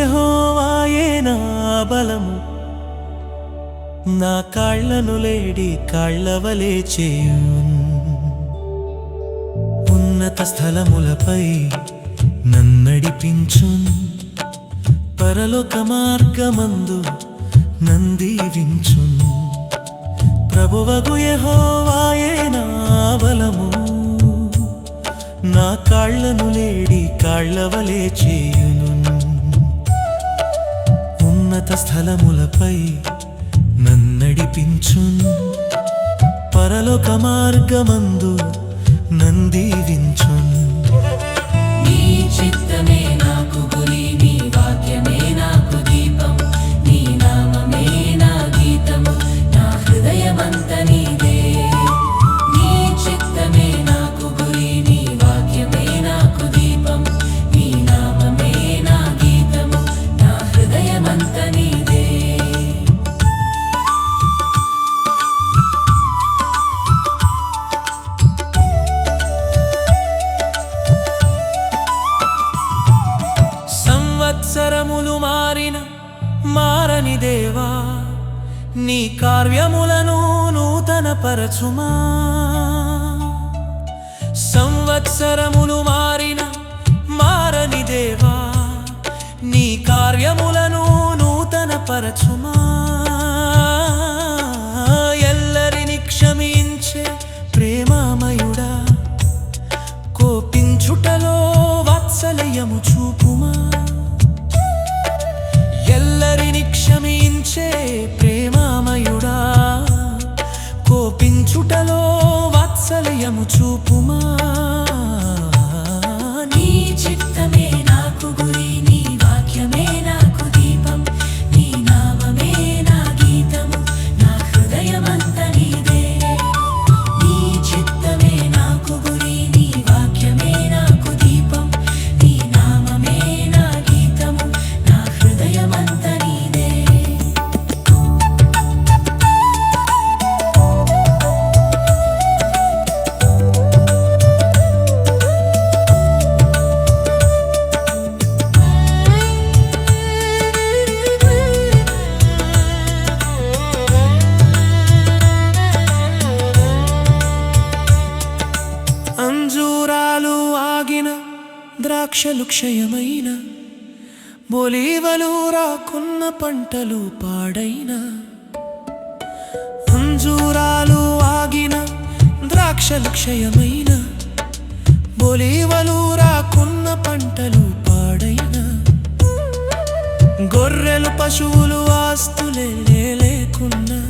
యహోవాయే నా బలము. నా కాళ్ళను లేడి కాళ్ళవలే చేయు ఉన్నత స్థలములపై నన్నడిపించు పరలోక మార్గమందు నందీవించు ప్రభువగు యహోవాయే నా బలము. నా కాళ్ళను లేడి కాళ్ళవలే చేయును. ఉన్నత స్థలములపై నన్నడిపించున్. పరలోక మార్గమందు నందీవించున్. నీ చిత్తమే సంవత్సరములు మారిన మారని దేవా నీ కార్యములను నూతన పరచుమా సంవత్సరములు మారిన మారని దేవా నీ కార్యములను నూతన పరచుమా ఎల్లరిని క్షమించే ప్రేమామయుడా కోపించుటలో వాత్సల్యము చూపు. వాత్సల్యము చూపు. ద్రాక్షలు క్షయమైన బొలీవలు రాకున్న పంటలు పాడైన అంజూరాలు ఆగిన ద్రాక్షలు క్షయమైన బొలీవలు రాకున్న పంటలు పాడైన. గొర్రెలు పశువులు ఆస్తులే లేకున్నా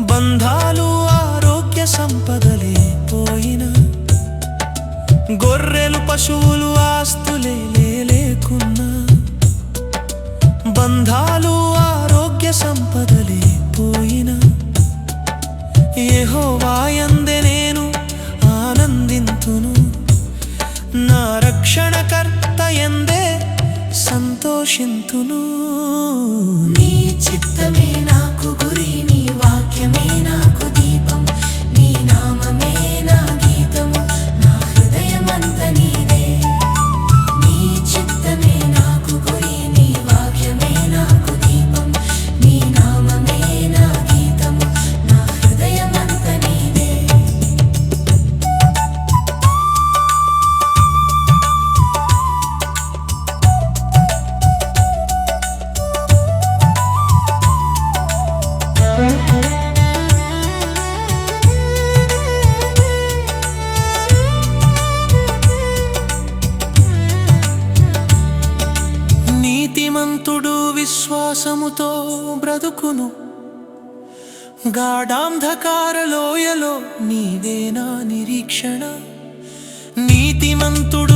బంధాలు ఆరోగ్య సంపదలే పోయినా. గొర్రెలు పశువులు ఆస్తులే లేకున్నా బంధాలు ఆరోగ్య సంపదలే పోయినా ఏహో వాయందే నేను ఆనందింతును. నా రక్షణకర్త ఎందే సంతోషింతును. నీ చిత్తమే విశ్వాసముతో బ్రతుకును. గాఢాంధకార లోయలో నీదేనా నిరీక్షణ. నీతిమంతుడు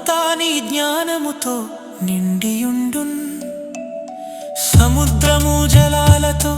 లోకమంతా నీ జ్ఞానముతో నిండియుండున్. సముద్రము జలాలతో